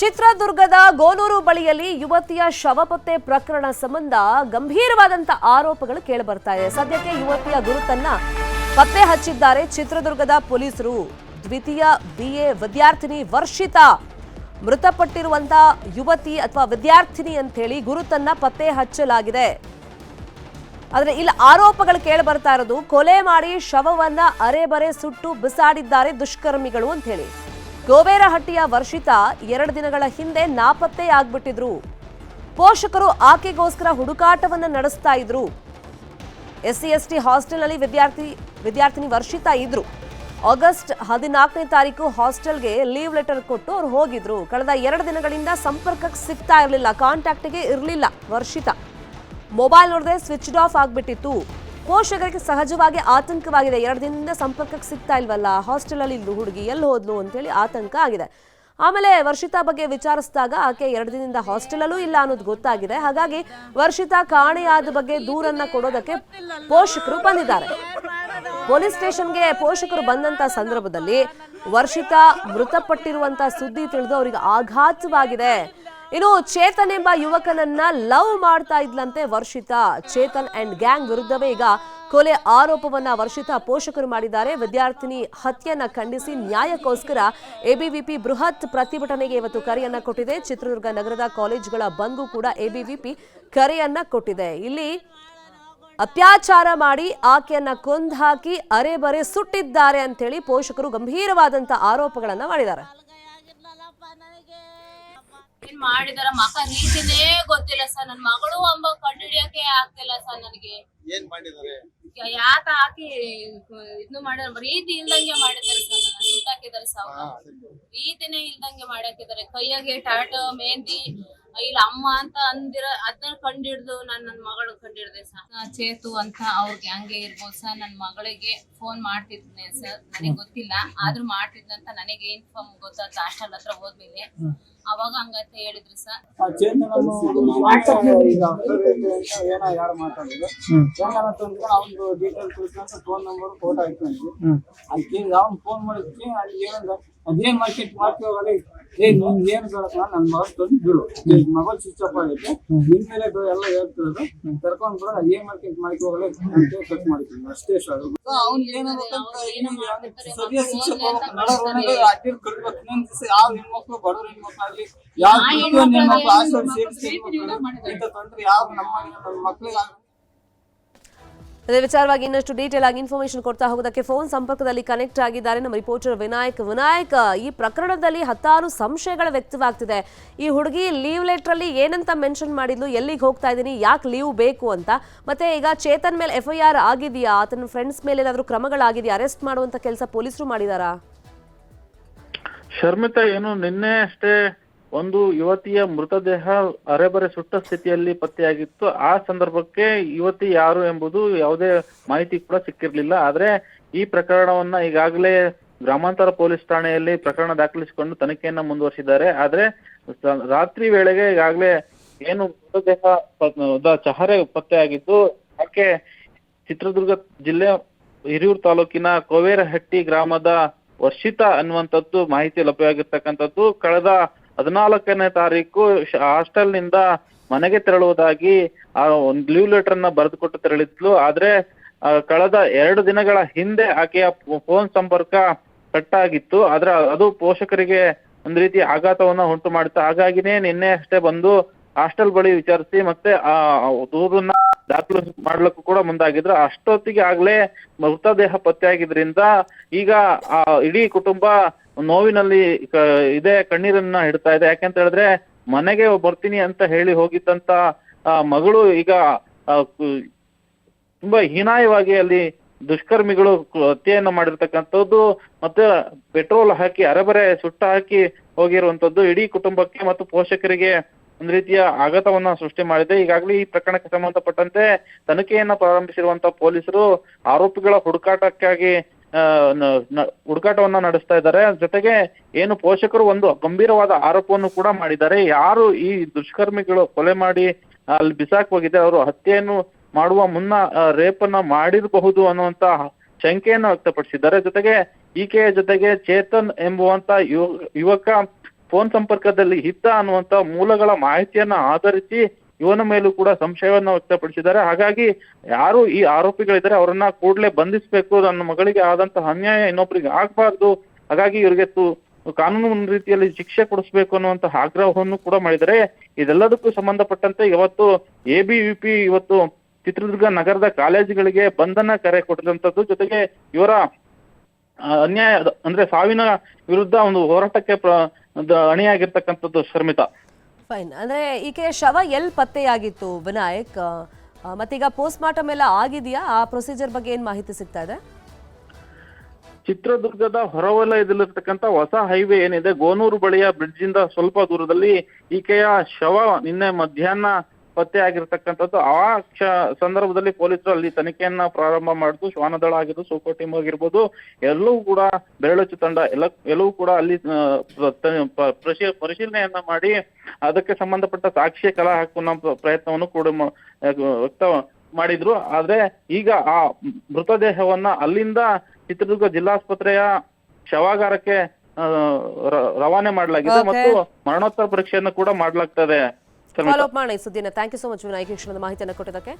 ಚಿತ್ರದುರ್ಗದ ಗೋಲೂರು ಬಳಿಯಲ್ಲಿ ಯುವತಿಯ ಶವ ಪತ್ತೆ ಪ್ರಕರಣ ಸಂಬಂಧ ಗಂಭೀರವಾದಂತ ಆರೋಪಗಳು ಕೇಳಿಬರ್ತಾ ಇದೆ. ಸದ್ಯಕ್ಕೆ ಯುವತಿಯ ಗುರುತನ್ನ ಪತ್ತೆ ಹಚ್ಚಿದ್ದಾರೆ ಚಿತ್ರದುರ್ಗದ ಪೊಲೀಸರು. ದ್ವಿತೀಯ ಬಿಎ ವಿದ್ಯಾರ್ಥಿನಿ ವರ್ಷಿತಾ ಮೃತಪಟ್ಟಿರುವಂತ ಯುವತಿ ಅಥವಾ ವಿದ್ಯಾರ್ಥಿನಿ ಅಂತ ಹೇಳಿ ಗುರುತನ್ನ ಪತ್ತೆ ಹಚ್ಚಲಾಗಿದೆ. ಆದರೆ ಇಲ್ಲಿ ಆರೋಪಗಳು ಕೇಳಿ ಬರ್ತಾ ಇರೋದು, ಕೊಲೆ ಮಾಡಿ ಶವವನ್ನ ಅರೆಬರೆ ಸುಟ್ಟು ಬಿಸಾಡಿದ್ದಾರೆ ದುಷ್ಕರ್ಮಿಗಳು ಅಂತ ಹೇಳಿ ಗೋವೇರಹಟ್ಟಿಯ ವರ್ಷಿತಾ ಎರಡು ದಿನಗಳ ಹಿಂದೆ ನಾಪತ್ತೆ ಆಗ್ಬಿಟ್ಟಿದ್ರು. ಪೋಷಕರು ಆಕೆಗೋಸ್ಕರ ಹುಡುಕಾಟವನ್ನು ನಡೆಸ್ತಾ ಇದ್ರು. ಎಸ್ ಸಿ ಎಸ್ ಟಿ ಹಾಸ್ಟೆಲ್ನಲ್ಲಿ ವಿದ್ಯಾರ್ಥಿ, ವಿದ್ಯಾರ್ಥಿನಿ ವರ್ಷಿತಾ ಇದ್ರು. ಆಗಸ್ಟ್ ಹದಿನಾಲ್ಕನೇ ತಾರೀಕು ಹಾಸ್ಟೆಲ್ಗೆ ಲೀವ್ ಲೆಟರ್ ಕೊಟ್ಟು ಅವ್ರು ಹೋಗಿದ್ರು. ಕಳೆದ ಎರಡು ದಿನಗಳಿಂದ ಸಂಪರ್ಕಕ್ಕೆ ಸಿಗ್ತಾ ಇರಲಿಲ್ಲ, ಕಾಂಟ್ಯಾಕ್ಟ್ಗೆ ಇರಲಿಲ್ಲ ವರ್ಷಿತಾ. ಮೊಬೈಲ್ ನೋಡದೆ ಸ್ವಿಚ್ಡ್ ಆಫ್ ಆಗ್ಬಿಟ್ಟಿತ್ತು. ಪೋಷಕರಿಗೆ ಸಹಜವಾಗಿ ಆತಂಕವಾಗಿದೆ. ಎರಡು ದಿನದಿಂದ ಸಂಪರ್ಕಕ್ಕೆ ಸಿಗ್ತಾ ಇಲ್ವಲ್ಲ? ಹಾಸ್ಟೆಲಲ್ಲಿ ಇದ್ದು ಹುಡುಗಿ ಎಲ್ಲಿ ಹೋದ್ಲು ಅಂತೇಳಿ ಆತಂಕ ಆಗಿದೆ. ಆಮೇಲೆ ವರ್ಷಿತಾ ಬಗ್ಗೆ ವಿಚಾರಿಸಿದಾಗ ಆಕೆ ಎರಡು ದಿನದಿಂದ ಹಾಸ್ಟೆಲಲ್ಲೂ ಇಲ್ಲ ಅನ್ನೋದು ಗೊತ್ತಾಗಿದೆ. ಹಾಗಾಗಿ ವರ್ಷಿತಾ ಕಾಣೆಯಾದ ಬಗ್ಗೆ ದೂರನ್ನ ಕೊಡೋದಕ್ಕೆ ಪೋಷಕರು ಬಂದಿದ್ದಾರೆ. ಪೊಲೀಸ್ ಸ್ಟೇಷನ್ಗೆ ಪೋಷಕರು ಬಂದಂತ ಸಂದರ್ಭದಲ್ಲಿ ವರ್ಷಿತಾ ಮೃತಪಟ್ಟಿರುವಂತ ಸುದ್ದಿ ತಿಳಿದು ಅವರಿಗೆ ಆಘಾತವಾಗಿದೆ. ಇನ್ನು ಚೇತನ್ ಎಂಬ ಯುವಕನನ್ನ ಲವ್ ಮಾಡ್ತಾ ಇದ್ಲಂತೆ ವರ್ಷಿತಾ. ಚೇತನ್ ಅಂಡ್ ಗ್ಯಾಂಗ್ ವಿರುದ್ಧವೇ ಈಗ ಕೊಲೆ ಆರೋಪವನ್ನ ವರ್ಷಿತಾ ಪೋಷಕರು ಮಾಡಿದ್ದಾರೆ. ವಿದ್ಯಾರ್ಥಿನಿ ಹತ್ಯೆಯನ್ನ ಖಂಡಿಸಿ ನ್ಯಾಯಕ್ಕೋಸ್ಕರ ಎಬಿವಿಪಿ ಬೃಹತ್ ಪ್ರತಿಭಟನೆಗೆ ಇವತ್ತು ಕರೆಯನ್ನ ಕೊಟ್ಟಿದೆ. ಚಿತ್ರದುರ್ಗ ನಗರದ ಕಾಲೇಜುಗಳ ಬಂದು ಕೂಡ ಎಬಿವಿಪಿ ಕರೆಯನ್ನ ಕೊಟ್ಟಿದೆ. ಇಲ್ಲಿ ಅತ್ಯಾಚಾರ ಮಾಡಿ ಆಕೆಯನ್ನ ಕೊಂದು ಹಾಕಿ ಅರೆಬರೆ ಸುಟ್ಟಿದ್ದಾರೆ ಅಂತೇಳಿ ಪೋಷಕರು ಗಂಭೀರವಾದಂತಹ ಆರೋಪಗಳನ್ನ ಮಾಡಿದ್ದಾರೆ. ಏನ್ ಮಾಡಿದಾರ ಮಕ ರೀತಿನೇ ಗೊತ್ತಿಲ್ಲ ಸರ್. ನನ್ ಮಗಳು ಅಂಬ ಕಂಡುಹಿಡಿಯಕ್ಕೆ ಆಗ್ತಿಲ್ಲ ಸರ್ ನನಗೆ. ಏನ್ ಮಾಡಿದಾರೆ? ಯಾಕ ಹಾಕಿ ಇದ್ನು ಮಾಡಿದಾರೆ? ರೀತಿ ಇಲ್ದಂಗೆ ಮಾಡಿದಾರೆ ಸರ್ ನನ್ನ ಸುಟ್ಟಾಕಿದಾರೆ ಸಾವು. ರೀತಿನೇ ಇಲ್ದಂಗೆ ಮಾಡಾಕಿದಾರೆ. ಕೈಯಾಗೆ ಟಾಟೋ ಮೆಹಂದಿ ಇಲ್ಲ ಅಮ್ಮ ಅಂತ ಅಂದಿರ ಅದನ್ನ ಕಂಡಿಡ್ದು ನಾನು ನನ್ನ ಮಗಳು ಕಂಡಿಡ್ದೆ ಸರ್. ಚೇತು ಅಂತ ಅವ್ರಿಗೆ ಹಂಗೆ ಇರ್ಬೋದು ಸರ್. ನನ್ನ ಮಗಳಿಗೆ ಫೋನ್ ಮಾಡ್ತಿದ್ನೆ ಸರ್. ನನಗೆ ಗೊತ್ತಿಲ್ಲ. ಆದ್ರೂ ಮಾಡ್ತಿದ್ನಂತ ನನಗೆ ಇನ್ಫಾರ್ಮ್ ಗೊತ್ತಾಯ್ತು. ಹಾಸ್ಟೆಲ್ ಹತ್ರ ಹೋದ್ಮೇಲೆ. ಅವಾಗ ಹಂಗಂತ ಹೇಳಿದ್ರು ಸರ್. ಅವ್ನು ಡೀಟೇಲ್ ತಿಳ್ಕೊಂಡು ಫೋನ್ ನಂಬರ್ ಫೋಟೋ ಹಾಕೊಂಡ್ವಿ ಅದಕ್ಕೆ ಅವ್ನು ಫೋನ್ ಮಾಡಿದ್ವಿ ಅಲ್ಲಿ ಏನಂದ ಅದೇನ್ ಮಾರ್ಕೆಟ್ ಮಾಡ್ತೀವಲ್ಲ ಏ ನಿನ್ ಏನ್ ಬೇಡಪ್ಪ ನನ್ನ ಮಗಳು ತಂದು ಬಿಡು. ಮಗಳು ಸ್ವಿಚ್ ಆಫ್ ಆಗೈತೆ. ನಿನ್ ಮೇಲೆ ಬ- ಎಲ್ಲ ಹೇಳ್ತಿರೋದು. ಕರ್ಕೊಂಡ್ ಮಾರ್ಕೆಟ್ ಅಂತ ಕಟ್ ಮಾಡಿದ್ದೀನಿ ಅಷ್ಟೇ ಸರ್ ಅವ್ನ್ ಏನಾಗುತ್ತೆ ಸರಿಯಾದ ಶಿಕ್ಷೆ ಕೊಡ್ಬೇಕು ನಡ ರೋಡಲ್ಲಿ ಅಡ್ಡಿ ಕಟ್ಬೇಕು. ಇನ್ನೊಂದ್ ದಿವಸ ಯಾವ ಹೆಣ್ಮಕ್ಳು ಬಡವ್ರ ಹೆಣ್ಮಕ್ಳು ಆಗ್ಲಿ ಯಾವ ಹೆಣ್ಮಕ್ಳು ಆಶ್ರಮ ಸೇರಿಸಿ ಇಂಥ ತೊಂದ್ರೆ ಯಾವ ನಮ್ಮ ನಮ್ಮ ಮಕ್ಳಿಗೆ ಅದೇ ವಿಚಾರವಾಗಿ ಇನ್ನಷ್ಟು ಡೀಟೇಲ್ ಆಗಿ ಇನ್ಫಾರ್ಮೇಶನ್ ಕೊಡ್ತಾ ಹೋಗೋದಕ್ಕೆ ಫೋನ್ ಸಂಪರ್ಕದಲ್ಲಿ ಕನೆಕ್ಟ್ ಆಗಿದ್ದಾರೆ ನಮ್ಮ ರಿಪೋರ್ಟರ್ ವಿನಾಯಕ್. ವಿನಾಯಕ್, ಈ ಪ್ರಕರಣದಲ್ಲಿ ಹತ್ತಾರು ಸಂಶಯಗಳ ವ್ಯಕ್ತವಾಗ್ತಿದೆ. ಈ ಹುಡುಗಿ ಲೀವ್ ಲೆಟರ್ ಅಲ್ಲಿ ಏನಂತ ಮೆನ್ಷನ್ ಮಾಡಿದ್ಲು, ಎಲ್ಲಿಗೆ ಹೋಗ್ತಾ ಇದ್ದೀನಿ, ಯಾಕೆ ಲೀವ್ ಬೇಕು ಅಂತ. ಮತ್ತೆ ಈಗ ಚೇತನ್ ಮೇಲೆ ಎಫ್ ಐ ಆರ್ ಆಗಿದೆಯಾ? ಆತನ ಫ್ರೆಂಡ್ಸ್ ಮೇಲೆ ಏನಾದರೂ ಕ್ರಮಗಳಾಗಿದೆಯಾ? ಅರೆಸ್ಟ್ ಮಾಡುವಂತ ಕೆಲಸ ಪೊಲೀಸರು ಮಾಡಿದಾರಾ? ಶರ್ಮಿತಾ, ಏನು, ನಿನ್ನೆ ಅಷ್ಟೇ ಒಂದು ಯುವತಿಯ ಮೃತದೇಹ ಅರೆಬರೆ ಸುಟ್ಟ ಸ್ಥಿತಿಯಲ್ಲಿ ಪತ್ತೆಯಾಗಿತ್ತು. ಆ ಸಂದರ್ಭಕ್ಕೆ ಯುವತಿ ಯಾರು ಎಂಬುದು ಯಾವುದೇ ಮಾಹಿತಿ ಕೂಡ ಸಿಕ್ಕಿರಲಿಲ್ಲ. ಆದ್ರೆ ಈ ಪ್ರಕರಣವನ್ನ ಈಗಾಗಲೇ ಗ್ರಾಮಾಂತರ ಪೊಲೀಸ್ ಠಾಣೆಯಲ್ಲಿ ಪ್ರಕರಣ ದಾಖಲಿಸಿಕೊಂಡು ತನಿಖೆಯನ್ನ ಮುಂದುವರಿಸಿದ್ದಾರೆ. ಆದ್ರೆ ರಾತ್ರಿ ವೇಳೆಗೆ ಈಗಾಗಲೇ ಏನು ಮೃತದೇಹ ಚಹರೆ ಪತ್ತೆಯಾಗಿದ್ದು ಯಾಕೆ ಚಿತ್ರದುರ್ಗ ಜಿಲ್ಲೆ ಹಿರಿಯೂರು ತಾಲೂಕಿನ ಕೋವೇರಹಟ್ಟಿ ಗ್ರಾಮದ ವರ್ಷಿತ ಅನ್ನುವಂಥದ್ದು ಮಾಹಿತಿ ಲಭ್ಯವಾಗಿರ್ತಕ್ಕಂಥದ್ದು. ಕಳೆದ ಹದಿನಾಲ್ಕನೇ ತಾರೀಕು ಹಾಸ್ಟೆಲ್ನಿಂದ ಮನೆಗೆ ತೆರಳುವುದಾಗಿ, ಆ, ಒಂದು ಲೀವ್ ಲೆಟರ್ ಅನ್ನ ಬರೆದುಕೊಟ್ಟು ತೆರಳಿದ್ಲು. ಆದ್ರೆ ಕಳೆದ ಎರಡು ದಿನಗಳ ಹಿಂದೆ ಆಕೆಯ ಫೋನ್ ಸಂಪರ್ಕ ಕಟ್ ಆಗಿತ್ತು ಆದ್ರೆ, ಅದು ಪೋಷಕರಿಗೆ ಒಂದ್ ರೀತಿ ಆಘಾತವನ್ನ ಉಂಟು ಮಾಡಿತ್ತು ಹಾಗಾಗಿನೇ ನಿನ್ನೆ ಅಷ್ಟೇ ಬಂದು ಹಾಸ್ಟೆಲ್ ಬಳಿ ವಿಚಾರಿಸಿ ಮತ್ತೆ, ಆ, ದೂರನ್ನ ದಾಖಲು ಮಾಡ್ಲಿಕ್ಕೂ ಕೂಡ ಮುಂದಾಗಿದ್ರು. ಅಷ್ಟೊತ್ತಿಗೆ ಆಗ್ಲೇ ಮೃತದೇಹ ಪತ್ತೆಯಾಗಿದ್ರಿಂದ ಈಗ, ಆ, ಇಡೀ ಕುಟುಂಬ ನೋವಿನಲ್ಲಿ ಇದೆ, ಕಣ್ಣೀರನ್ನ ಹಿಡ್ತಾ ಇದೆ. ಯಾಕೆಂತ ಹೇಳಿದ್ರೆ, ಮನೆಗೆ ಬರ್ತೀನಿ ಅಂತ ಹೇಳಿ ಹೋಗಿದ್ದಂತ ಮಗಳು ಈಗ ತುಂಬಾ ಹೀನಾಯವಾಗಿ ಅಲ್ಲಿ ದುಷ್ಕರ್ಮಿಗಳು ಹತ್ಯೆಯನ್ನ ಮಾಡಿರ್ತಕ್ಕಂಥದ್ದು ಮತ್ತೆ ಪೆಟ್ರೋಲ್ ಹಾಕಿ, ಅರೆಬರೆ ಸುಟ್ಟ ಹಾಕಿ ಹೋಗಿರುವಂತದ್ದು ಇಡೀ ಕುಟುಂಬಕ್ಕೆ ಮತ್ತು ಪೋಷಕರಿಗೆ ಒಂದ್ ರೀತಿಯ ಆಘಾತವನ್ನ ಸೃಷ್ಟಿ ಮಾಡಿದೆ. ಈಗಾಗಲೇ ಈ ಪ್ರಕರಣಕ್ಕೆ ಸಂಬಂಧಪಟ್ಟಂತೆ ತನಿಖೆಯನ್ನ ಪ್ರಾರಂಭಿಸಿರುವಂತ ಪೊಲೀಸರು ಆರೋಪಿಗಳ ಹುಡುಕಾಟಕ್ಕಾಗಿ ಹುಡುಕಾಟವನ್ನ ನಡೆಸ್ತಾ ಇದ್ದಾರೆ. ಜೊತೆಗೆ ಏನು ಪೋಷಕರು ಒಂದು ಗಂಭೀರವಾದ ಆರೋಪವನ್ನು ಕೂಡ ಮಾಡಿದ್ದಾರೆ. ಯಾರು ಈ ದುಷ್ಕರ್ಮಿಗಳು ಕೊಲೆ ಮಾಡಿ ಅಲ್ಲಿ ಬಿಸಾಕ್ ಹೋಗಿದೆ, ಅವರು ಹತ್ಯೆಯನ್ನು ಮಾಡುವ ಮುನ್ನ ರೇಪ್ ಅನ್ನ ಮಾಡಿರಬಹುದು ಅನ್ನುವಂತ ಶಂಕೆಯನ್ನು ವ್ಯಕ್ತಪಡಿಸಿದ್ದಾರೆ. ಜೊತೆಗೆ ಈಕೆಯ ಜೊತೆಗೆ ಚೇತನ್ ಎಂಬುವಂತ ಯುವ- ಯುವಕ ಫೋನ್ ಸಂಪರ್ಕದಲ್ಲಿ ಇದ್ದ ಅನ್ನುವಂತ ಮೂಲಗಳ ಮಾಹಿತಿಯನ್ನ ಆಧರಿಸಿ ಇವನ ಮೇಲೂ ಕೂಡ ಸಂಶಯವನ್ನ ವ್ಯಕ್ತಪಡಿಸಿದ್ದಾರೆ. ಹಾಗಾಗಿ ಯಾರು ಈ ಆರೋಪಿಗಳಿದ್ದಾರೆ ಅವರನ್ನ ಕೂಡಲೇ ಬಂಧಿಸಬೇಕು ನನ್ನ ಮಗಳಿಗೆ ಆದಂತಹ ಅನ್ಯಾಯ ಇನ್ನೊಬ್ಬರಿಗೆ ಆಗ್ಬಾರ್ದು. ಹಾಗಾಗಿ ಇವರಿಗೆ ಕಾನೂನು ರೀತಿಯಲ್ಲಿ ಶಿಕ್ಷೆ ಕೊಡಿಸ್ಬೇಕು ಅನ್ನುವಂತಹ ಆಗ್ರಹವನ್ನು ಕೂಡ ಮಾಡಿದರೆ ಇದೆಲ್ಲದಕ್ಕೂ ಸಂಬಂಧಪಟ್ಟಂತೆ ಇವತ್ತು ಎಬಿವಿಪಿ ಇವತ್ತು ಚಿತ್ರದುರ್ಗ ನಗರದ ಕಾಲೇಜುಗಳಿಗೆ ಬಂಧನ ಕರೆ ಕೊಟ್ಟಿರುವಂತದ್ದು ಜೊತೆಗೆ ಇವರ ಅನ್ಯಾಯ ಅಂದ್ರೆ ಸಾವಿನ ವಿರುದ್ಧ ಒಂದು ಹೋರಾಟಕ್ಕೆ ಅಣಿಯಾಗಿರ್ತಕ್ಕಂಥದ್ದು ಶರ್ಮಿತಾ. ಫೈನ್. ಅಂದ್ರೆ ಈಕೆ ಶವ ಎಲ್ಲಿ ಪತ್ತೆಯಾಗಿತ್ತು, ವಿನಾಯಕ್? ಮತ್ತೀಗ ಪೋಸ್ಟ್ ಮಾರ್ಟಮ್ ಎಲ್ಲ ಆಗಿದೆಯಾ? ಆ ಪ್ರೊಸೀಜರ್ ಬಗ್ಗೆ ಏನ್ ಮಾಹಿತಿ ಸಿಗ್ತಾ ಇದೆ? ಚಿತ್ರದುರ್ಗದ ಹೊರವಲಯದಲ್ಲಿರ್ತಕ್ಕಂಥ ಹೊಸ ಹೈವೇ ಏನಿದೆ, ಗೋನೂರು ಬಳಿಯ ಬ್ರಿಡ್ಜ್ ಇಂದ ಸ್ವಲ್ಪ ದೂರದಲ್ಲಿ ಈಕೆಯ ಶವ ನಿನ್ನೆ ಮಧ್ಯಾಹ್ನ ಪತ್ತೆ ಆಗಿರ್ತಕ್ಕಂಥದ್ದು ಆ ಕ್ಷ ಸಂದರ್ಭದಲ್ಲಿ ಪೊಲೀಸರು ಅಲ್ಲಿ ತನಿಖೆಯನ್ನ ಪ್ರಾರಂಭ ಮಾಡಿದ್ದು ಶ್ವಾನದಳ ಆಗಿದ್ದು ಸೂಪರ್ ಟೀಮ್ ಆಗಿರ್ಬೋದು ಎಲ್ಲವೂ ಕೂಡ ಬೆರಳಚ್ಚು ತಂಡ ಎಲ್ಲ ಎಲ್ಲವೂ ಕೂಡ ಅಲ್ಲಿ ಪರಿಶೀಲನೆಯನ್ನ ಮಾಡಿ ಅದಕ್ಕೆ ಸಂಬಂಧಪಟ್ಟ ಸಾಕ್ಷಿ ಕಲಾ ಹಾಕುವ ಪ್ರಯತ್ನವನ್ನು ಕೂಡ ವ್ಯಕ್ತ ಮಾಡಿದ್ರು. ಆದ್ರೆ ಈಗ ಆ ಮೃತದೇಹವನ್ನ ಅಲ್ಲಿಂದ ಚಿತ್ರದುರ್ಗ ಜಿಲ್ಲಾಸ್ಪತ್ರೆಯ ಶವಾಗಾರಕ್ಕೆ ರವಾನೆ ಮಾಡಲಾಗಿದೆ ಮತ್ತು ಮರಣೋತ್ತರ ಪರೀಕ್ಷೆಯನ್ನು ಕೂಡ ಮಾಡಲಾಗ್ತದೆ. ಫಾಲೋ ಅಪ್ ಮಾಡೋಣ ಈ ಸುದ್ದಿನ. Thank you so much Vinayak. ಈ ಕ್ಷಣದ ಮಾಹಿತಿಯನ್ನು ಕೊಟ್ಟಿದ್ದಕ್ಕೆ.